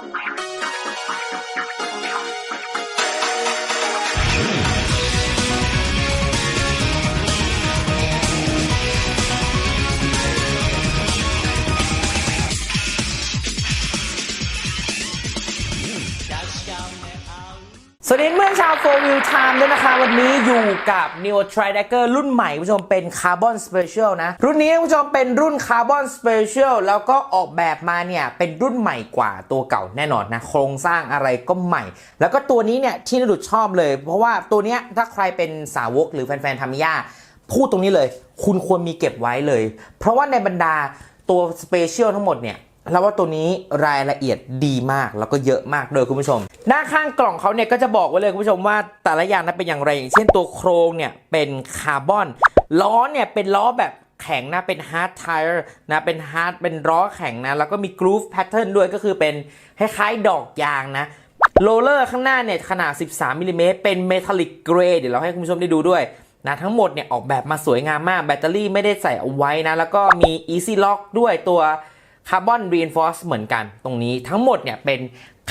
Thank you. สวัสดีเพื่อนชาวโฟวิวไทม์ด้วยนะคะ วันนี้อยู่กับ Neo Tri d a g g e r รุ่นใหม่คุณผู้ชมเป็นคาร์บอนสเปเชียลนะ รุ่นนี้คุณผู้ชมเป็นรุ่นคาร์บอนสเปเชียลแล้วก็ออกแบบมาเนี่ย เป็นรุ่นใหม่กว่าตัวเก่าแน่นอนนะ โครงสร้างอะไรก็ใหม่ แล้วก็ตัวนี้เนี่ย ที่นดุดชอบเลย เพราะว่าตัวเนี้ยถ้าใครเป็นสาวกหรือแฟนๆทามิยาพูดตรงนี้เลย คุณควรมีเก็บไว้เลย เพราะว่าในบรรดาตัวสเปเชียลทั้งหมดเนี่ย แล้วว่าตัวนี้รายละเอียดดีมากแล้วก็เยอะมากเลยคุณผู้ชมด้าข้างกล่องเขาเนี่ยก็จะบอกไว้เลยคุณผู้ชมว่าแต่ละอย่างนั้นเป็นอย่างไรอย่างเช่นตัวโครงเนี่ยเป็นคาร์บอนล้อเนี่ยเป็นล้อแบบแข็งนะเป็นฮาร์ดไทร์นะเป็นฮาร์ดเป็นล้อแข็งนะแล้วก็มีกรูฟแพทเทิร์นด้วยก็คือเป็นคล้ายๆดอกยางนะโรลเลอร์ข้างหน้าเนี่ยขนาด 13มิลลิเมตรเป็นเมทัลลิกเกรย์เดี๋ยวเราให้คุณผู้ชมได้ดูด้วยนะทั้งหมดเนี่ยออกแบบมาสวยงามมากแบตเตอรี่ไม่ได้ใส่เอาไว้นะแล้วก็มี Easy Lock ด้วยตัว คาร์บอนรีนฟอร์สเหมือนกัน ตรงนี้ทั้งหมดเนี่ยเป็น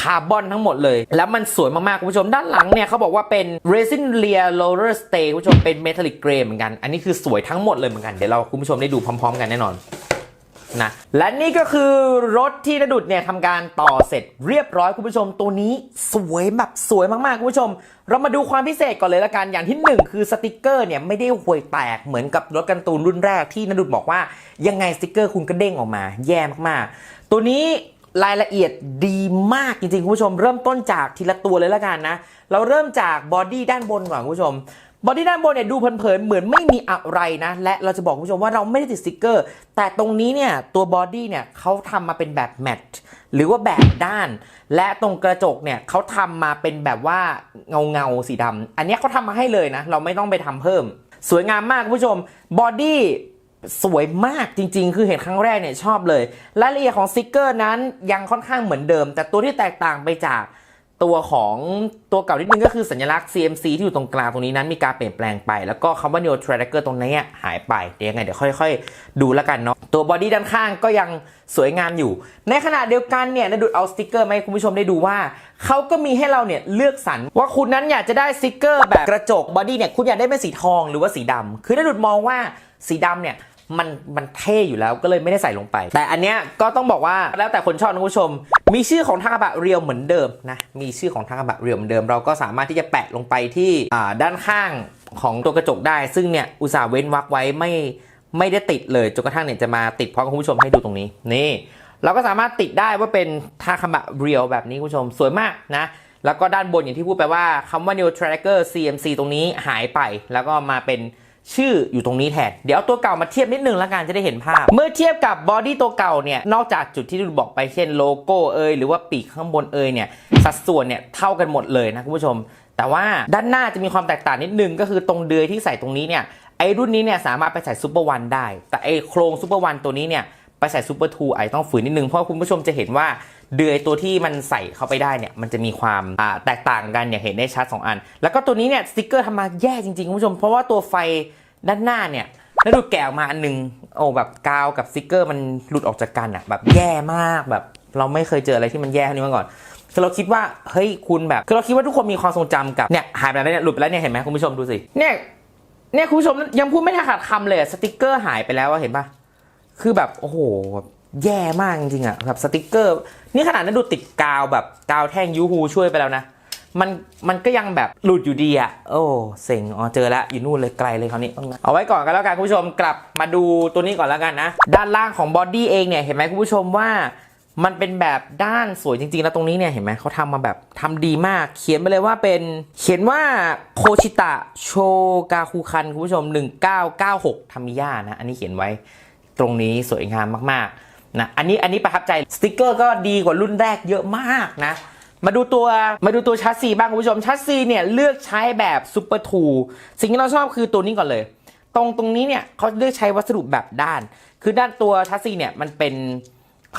คาร์บอนทั้งหมดเลย แล้วมันสวยมาก ๆ คุณผู้ชม ด้านหลังเนี่ยเขาบอกว่าเป็น resin rear roller stay คุณผู้ชมเป็น metallic gray เหมือนกัน อันนี้คือสวยทั้งหมดเลยเหมือนกัน เดี๋ยวเราคุณผู้ชมได้ดูพร้อม ๆ กันแน่นอน นะ และนี่ก็คือรถที่ระดุดเนี่ยทำการต่อเสร็จเรียบร้อยคุณผู้ชม ตัวนี้สวยแบบสวยมากๆคุณผู้ชม เรามาดูความพิเศษก่อนเลยละกันอย่างที่หนึ่งคือสติกเกอร์เนี่ยไม่ได้ห่วยแตกเหมือนกับรถกันตูนรุ่นแรกที่นดุดบอกว่า ยังไงสติกเกอร์คุณก็เด้งออกมา แย่มากๆ ตัวนี้รายละเอียดดีมากจริงๆคุณผู้ชม เริ่มต้นจากทีละตัวเลยละกันนะเราเริ่มจากบอดี้ด้านบนก่อนคุณผู้ชม บอดี้ด้านบนเนี่ยดูเผินๆเหมือนไม่มีอะไรนะ และเราจะบอกคุณผู้ชมว่าเราไม่ได้ติดสติกเกอร์ แต่ตรงนี้เนี่ยตัวบอดี้เนี่ยเขาทำมาเป็นแบบแมทหรือว่าแบบด้าน และตรงกระจกเนี่ยเขาทำมาเป็นแบบว่าเงาเงาๆสีดำอันนี้เขาทำมาให้เลยนะ เราไม่ต้องไปทำเพิ่ม สวยงามมากคุณผู้ชมบอดี้สวยมากจริง ๆ คือเห็นครั้งแรกเนี่ยชอบเลยรายละเอียดของสติกเกอร์นั้นยังค่อนข้างเหมือนเดิม แต่ตัวที่แตกต่างไปจาก ตัวของตัวเก่านิดนึงก็คือสัญลักษณ์ CMC ที่อยู่ตรงกลางตรงนี้นั้นมีการเปลี่ยนแปลงไป แล้วก็คำว่า Neo Tracker ตรงนี้หายไปเดี๋ยวยังไงเดี๋ยวค่อย ๆ ดูแล้วกันเนาะตัวบอดี้ด้านข้างก็ยังสวยงามอยู่ ในขณะเดียวกันเนี่ยนะดูเอาสติกเกอร์มาให้คุณผู้ชมได้ดูว่าเขาก็มีให้เราเนี่ยเลือกสรรว่าคุณนั้นอยากจะได้สติกเกอร์แบบกระจกบอดี้เนี่ยคุณอยากได้เป็นสีทองหรือว่าสีดำคือนาดุดมองว่าสีดำเนี่ย มันมันเท่อยู่แล้วก็เลยไม่ได้ใส่ลงไป แต่อันเนี้ยก็ต้องบอกว่าแล้วแต่คนชอบนะคุณผู้ชม มีชื่อของทางกระบะเรียวเหมือนเดิมนะมีชื่อของทางกระบะเรียวเหมือนเดิม เราก็สามารถที่จะแปะลงไปที่ด้านข้างของตัวกระจกได้ ซึ่งเนี่ยอุตส่าห์เว้นวรรคไว้ไม่ไม่ได้ติดเลยจนกระทั่งเนี่ยจะมาติดพร้อมคุณผู้ชมให้ดูตรงนี้นี่เราก็สามารถติดได้ว่าเป็นทากระบะเรียวแบบนี้คุณผู้ชมสวยมากนะ แล้วก็ด้านบนอย่างที่พูดไปว่าคำว่า New Tracker CMC ตรงนี้หายไป แล้วก็มาเป็น ชื่ออยู่ตรงนี้แทน เดี๋ยวตัวเก่ามาเทียบนิดนึงแล้วกันจะได้เห็นภาพ เมื่อเทียบกับบอดี้ตัวเก่าเนี่ย นอกจากจุดที่ดูบอกไปเช่นโลโก้เอยหรือว่าปีกข้างบนเอยเนี่ย สัดส่วนเนี่ยเท่ากันหมดเลยนะคุณผู้ชม แต่ว่าด้านหน้าจะมีความแตกต่างนิดนึงก็คือตรงเดือยที่ใส่ตรงนี้เนี่ยไอรุ่นนี้เนี่ยสามารถไปใส่ซูเปอร์วันได้ แต่ไอโครงซูเปอร์วันตัวนี้เนี่ย ไปใส่ซูเปอร์ทูไอต้องฝืนนิดนึง เพราะคุณผู้ชมจะเห็นว่าเดือยตัวที่มันใส่เข้าไปได้เนี่ยมันจะมีความแตกต่างกันอย่างเห็นได้ชัด 2 อัน แล้วก็ตัวนี้เนี่ยสติกเกอร์ทำมาแย่จริงๆคุณผู้ชม เพราะว่าตัวไฟด้านหน้าเนี่ยแล้วดูแกะออกมาอันหนึงโอ้แบบกาวกับสติกเกอร์มันหลุดออกจากกันอะแบบแย่มากแบบเราไม่เคยเจออะไรที่มันแย่เท่านี้มาก่อนคือเราคิดว่าเฮ้ยคุณแบบคือเราคิดว่าทุกคนมีความทรงจำกับเนี่ยหายไปแล้วเนี่ยหลุดไปแล้วเนี่ยเห็นไหมคุณผู้ชมดูสิเนี่ยเนี่ยคุณผู้ชมยังพูดไม่ทันขาดคำเลยสติกเกอร์หายไปแล้วเห็นปะ คือแบบโอ้โหแย่มากจริงๆอะแบบสติกเกอร์ นี่ขนาดนั้นดูติดกาวแบบกาวแท่งยูฮูช่วยไปแล้วนะ มันมันก็ยังแบบหลุดอยู่ดีอะโอ้เซ็งอ๋อเจอแล้วอยู่นู่นเลยไกลเลยคราวนี้ เอาไว้ก่อนกันแล้วกันคุณผู้ชมกลับมาดูตัวนี้ก่อนแล้วกันนะ ด้านล่างของบอดี้เองเนี่ยเห็นไหมคุณผู้ชมว่ามันเป็นแบบด้านสวยจริงๆ แล้วตรงนี้เนี่ยเห็นไหมเขาทำมาแบบทำดีมาก เขียนไปเลยว่าเป็นเขียนว่าโคชิตะโชกาคุคันคุณผู้ชม 1996ทามิยานะ อันนี้เขียนไว้ ตรงนี้สวยงามมากๆนะอันนี้อันนี้ประทับใจสติกเกอร์ก็ดีกว่ารุ่นแรกเยอะมากนะมาดูตัวมาดูตัวชัสซีบ้างคุณผู้ชมชัสซีเนี่ยเลือกใช้แบบซูเปอร์ทูสิ่งที่เราชอบคือตัวนี้ก่อนเลย ตรงตรงนี้เนี่ยเขาเลือกใช้วัสดุแบบด้าน คือด้านตัวชัสซีเนี่ยมันเป็น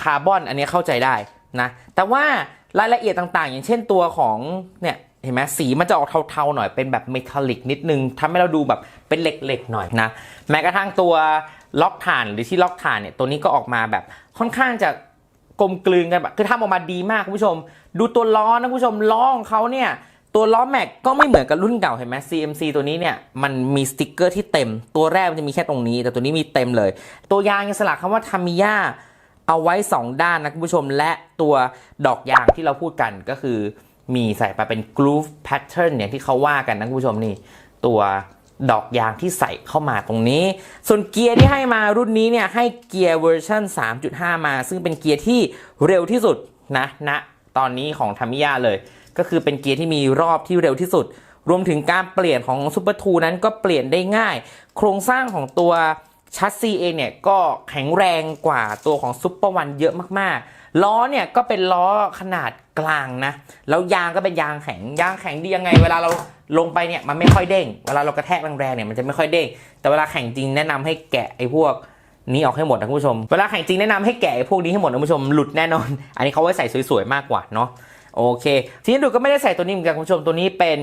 คาร์บอนอันนี้เข้าใจได้นะแต่ว่ารายละเอียดต่างๆ อย่างเช่นตัวของเนี่ยเห็นไหมสีมันจะออกเทาๆหน่อยเป็นแบบเมทัลลิกนิดนึงทำให้เราดูแบบเป็นเหล็กๆหน่อยนะแม้กระทั่งตัว ล็อกฐานหรือที่ล็อกฐานเนี่ยตัวนี้ก็ออกมาแบบค่อนข้างจะกลมกลืนกันแบบคือทำออกมาดีมากคุณผู้ชม ดูตัวล้อนะคุณผู้ชมล้อของเขาเนี่ยตัวล้อแม็กก็ไม่เหมือนกับรุ่นเก่าเห็นไหม CMC ตัวนี้เนี่ยมันมีสติกเกอร์ที่เต็ม ตัวแรกมันจะมีแค่ตรงนี้ แต่ตัวนี้มีเต็มเลย ตัวยางยังสลักคำว่าทามิยาเอาไว้ 2 ด้านนะคุณผู้ชม และตัวดอกยางที่เราพูดกันก็คือมีใส่มาเป็น groove pattern เนี่ยที่เขาว่ากันนะคุณผู้ชมนี่ตัว ดอกยางที่ใส่เข้ามาตรงนี้ ส่วนเกียร์ที่ให้มารุ่นนี้เนี่ยให้เกียร์เวอร์ชัน3.5 มา ซึ่งเป็นเกียร์ที่เร็วที่สุดนะณนะตอนนี้ของทามิยาเลย ก็คือเป็นเกียร์ที่มีรอบที่เร็วที่สุด รวมถึงการเปลี่ยนของซูเปอร์ทูนั้นก็เปลี่ยนได้ง่าย โครงสร้างของตัวชัสซีเองเนี่ยก็แข็งแรงกว่าตัวของซูเปอร์วันเยอะมากๆ ล้อเนี่ยก็เป็นล้อขนาดกลางนะ แล้วยางก็เป็นยางแข็ง ยางแข็งดียังไง เวลาเราลงไปเนี่ยมันไม่ค่อยเด้ง เวลาเรากระแทกแรงๆเนี่ยมันจะไม่ค่อยเด้ง แต่เวลาแข่งจริงแนะนำให้แกะไอ้พวกนี้ออกให้หมดนะคุณผู้ชม เวลาแข่งจริงแนะนำให้แกะไอ้พวกนี้ให้หมดนะคุณผู้ชม หลุดแน่นอน อันนี้เขาไว้ใส่สวยๆมากกว่าเนาะ โอเค ทีนี้ดูก็ไม่ได้ใส่ตัวนี้เหมือนกันคุณผู้ชม ตัวนี้เป็น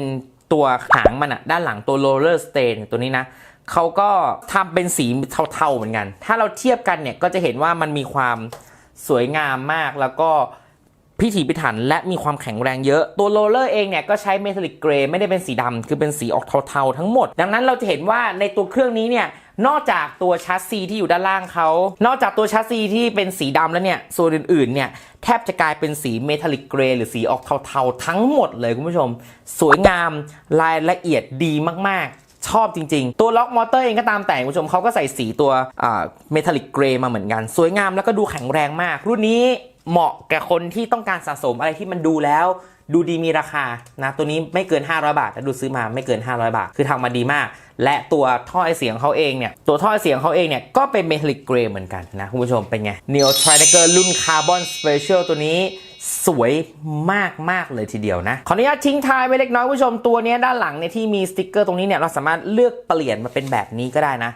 ตัวหางมันอะด้านหลังตัว roller stain ตัวนี้นะเขาก็ทำเป็นสีเทาๆเหมือนกัน ถ้าเราเทียบกันเนี่ยก็จะเห็นว่ามันมีความ สวยงามมากแล้วก็พิถีพิถันและมีความแข็งแรงเยอะ ตัวโรลเลอร์เองเนี่ยก็ใช้เมทัลลิกเกรย์ไม่ได้เป็นสีดำคือเป็นสีออกเทาๆทั้งหมด ดังนั้นเราจะเห็นว่าในตัวเครื่องนี้เนี่ยนอกจากตัวชัสซีที่อยู่ด้านล่างเขา นอกจากตัวชัสซีที่เป็นสีดำแล้วเนี่ย ส่วนอื่นๆ เนี่ย แทบจะกลายเป็นสีเมทัลลิกเกรย์หรือสีออกเทาๆ ทั้งหมดเลยคุณผู้ชม สวยงามรายละเอียดดีมากๆ ชอบจริง ๆ ตัวล็อกมอเตอร์เองก็ตามแต่คุณผู้ชมเขาก็ใส่สีตัวเมทัลลิกเกรย์มาเหมือนกัน สวยงามแล้วก็ดูแข็งแรงมาก รุ่นนี้เหมาะแก่คนที่ต้องการสะสมอะไรที่มันดูแล้วดูดีมีราคานะตัวนี้ไม่เกิน 500 บาทแต่ดูซื้อมาไม่เกิน 500 บาท คือทำมาดีมาก และตัวท่อไอเสียงเขาเองเนี่ย ตัวท่อไอเสียงเขาเองเนี่ย ก็เป็นเมทัลลิกเกรย์เหมือนกันนะ คุณผู้ชมเป็นไง Neo t r i d e g e r รุ่นคาร์บอนสเปเชียลตัวนี้ สวยมากมากเลยทีเดียวนะ ขออนุญาตทิ้งท้ายไว้เล็กน้อยคุณผู้ชมตัวนี้ด้านหลังเนี่ยที่มีสติกเกอร์ตรงนี้เนี่ยเราสามารถเลือกเปลี่ยนมาเป็นแบบนี้ก็ได้นะ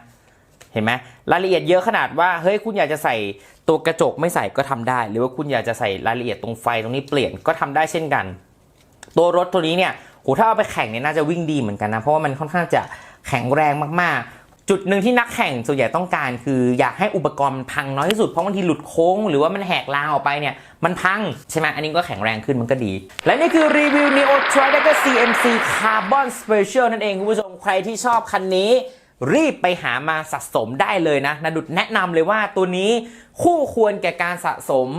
เห็นไหมรายละเอียดเยอะขนาดว่าเฮ้ยคุณอยากจะใส่ตัวกระจกไม่ใส่ก็ทำได้ หรือว่าคุณอยากจะใส่รายละเอียดตรงไฟตรงนี้เปลี่ยนก็ทำได้เช่นกัน ตัวรถตัวนี้เนี่ยโหถ้าเอาไปแข่งเนี่ยน่าจะวิ่งดีเหมือนกันนะเพราะว่ามันค่อนข้างจะแข็งแรงมากๆ จุดหนึ่งที่นักแข่งส่วนใหญ่ต้องการ คืออยากให้อุปกรณ์พังน้อยที่สุดเพราะบางทีหลุดโค้ง หรือว่ามันแหกรางออกไปเนี่ยมันพัง ใช่ไหมอันนี้ก็แข็งแรงขึ้นมันก็ดี และนี่คือรีวิว Neo t r i d e r CMC Carbon Special นั่นเองคุณผู้ชมใครที่ชอบคันนี้ รีบไปหามาสะสมได้เลยนะนาดุดแนะนำเลยว่าตัวนี้คู่ควรแก่การสะสม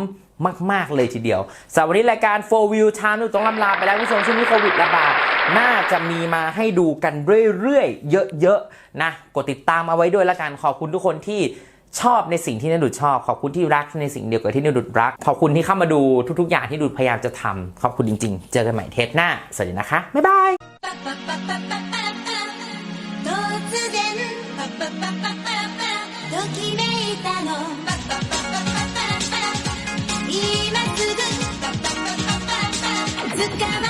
มาก ๆ เลยทีเดียวสำหรับวันนี้รายการ 4 View Time นุต้องลำลาไปแล้วคุณผู้ชมช่วงนี้โควิดระบาดน่าจะมีมาให้ดูกันเรื่อย ๆ เยอะ ๆ นะ กดติดตามเอาไว้ด้วยละกันขอบคุณทุกคนที่ชอบในสิ่งที่นดุดชอบ ขอบคุณที่รักในสิ่งเดียวกับที่นดุดรัก ขอบคุณที่เข้ามาดูทุก ๆ อย่างที่ดุดพยายามจะทำขอบคุณจริง ๆ เจอกันใหม่เทปหน้า สวัสดีนะคะบ๊ายบาย パパパパパパときめいたのパッパッパッパパッパッパ今すぐパッパパッパッパッパ掴ま